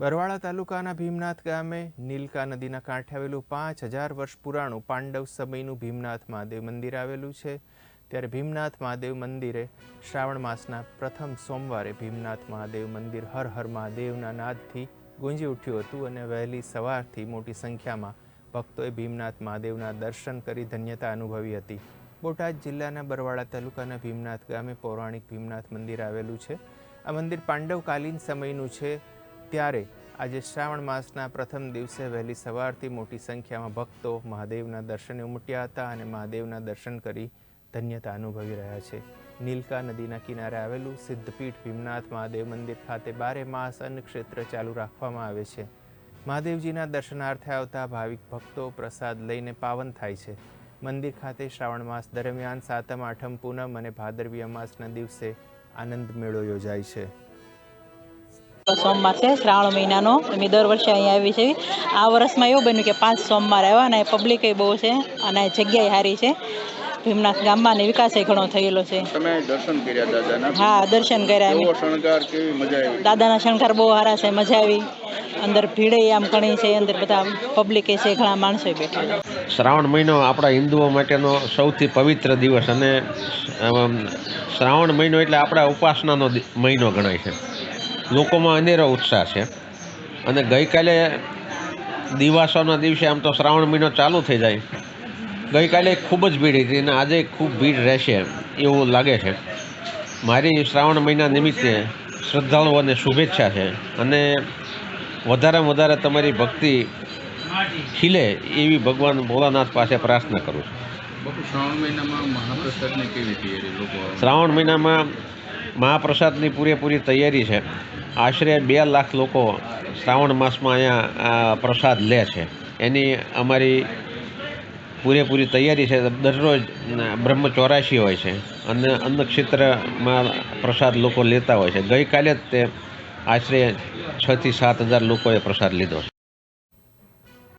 બરવાળા તાલુકાના ભીમનાથ ગામે નીલકા નદીના કાંઠે આવેલું પાંચ હજાર વર્ષ પુરાણું પાંડવ સમયનું ભીમનાથ મહાદેવ મંદિર આવેલું છે. ત્યારે ભીમનાથ મહાદેવ મંદિરે શ્રાવણ માસના પ્રથમ સોમવારે ભીમનાથ મહાદેવ મંદિર હર હર મહાદેવના નાદથી ગુંજી ઉઠ્યું હતું અને વહેલી સવારથી મોટી સંખ્યામાં ભક્તોએ ભીમનાથ મહાદેવના દર્શન કરી ધન્યતા અનુભવી હતી. બોટાદ જિલ્લાના બરવાળા તાલુકાના ભીમનાથ ગામે પૌરાણિક ભીમનાથ મંદિર આવેલું છે. આ મંદિર પાંડવકાલીન સમયનું છે. ત્યારે આજે શ્રાવણ માસના પ્રથમ દિવસે વહેલી સવારથી મોટી સંખ્યામાં ભક્તો મહાદેવના દર્શને ઉમટ્યા હતા અને મહાદેવના દર્શન કરી ધન્યતા અનુભવી રહ્યા છે. નીલકા નદીના કિનારે આવેલું સિદ્ધપીઠ ભીમનાથ મહાદેવ મંદિર ખાતે બારે માસ ક્ષેત્ર ચાલુ રાખવામાં આવે છે. મહાદેવજીના દર્શનાર્થે આવતા ભાવિક ભક્તો પ્રસાદ લઈને પાવન થાય છે. મંદિર ખાતે શ્રાવણ માસ દરમિયાન સાતમ, આઠમ, પૂનમ અને ભાદરવી અમાસના દિવસે આનંદ મેળો યોજાય છે. સોમવાર છે શ્રાવણ મહિનાનો. અમે દર વર્ષે અહીંયા આવી છે. આ વર્ષમાં એવું બન્યું કે પાંચ સોમવાર આવ્યા અને પબ્લિક બહુ છે અને જગ્યાએ સારી છે. ભીમનાથ ગામમાં અને વિકાસ ઘણો થયેલો છે. તમે દર્શન કર્યા દાદાના હા દર્શન કર્યા કેવો શણગાર કેવી મજા આવી? દાદાના શણગાર બહુ સારા છે મજા આવી. અંદર ભીડે આમ ઘણી છે અંદર બધા પબ્લિકે છે ઘણા માણસો બેઠા શ્રાવણ મહિનો આપણા હિન્દુઓ માટેનો સૌથી પવિત્ર દિવસ અને શ્રાવણ મહિનો એટલે આપણા ઉપાસનાનો મહિનો ગણાય છે. લોકોમાં અનેરો ઉત્સાહ છે. અને ગઈકાલે દિવાસાના દિવસે આમ તો શ્રાવણ મહિનો ચાલુ થઈ જાય. ગઈકાલે ખૂબ જ ભીડ હતી અને આજે ખૂબ ભીડ રહેશે એવું લાગે છે. મારી શ્રાવણ મહિના નિમિત્તે શ્રદ્ધાળુઓને શુભેચ્છા છે. અને વધારેમાં વધારે તમારી ભક્તિ ખીલે એવી ભગવાન ભોળાનાથ પાસે પ્રાર્થના કરું છું. શ્રાવણ મહિનામાં મહાપ્રસાદની કેવી તૈયારી? લોકો શ્રાવણ મહિનામાં મહાપ્રસાદની પૂરેપૂરી તૈયારી છે. આશરે બે લાખ લોકો શ્રાવણ માસમાં અહીંયા પ્રસાદ લે છે. એની અમારી પૂરેપૂરી તૈયારી છે. દરરોજ બ્રહ્મ ચોરાશી હોય છે અને અન્નક્ષેત્રમાં પ્રસાદ લોકો લેતા હોય છે. ગઈકાલે જ તે આશરે છથી સાત હજાર લોકોએ પ્રસાદ લીધો છે.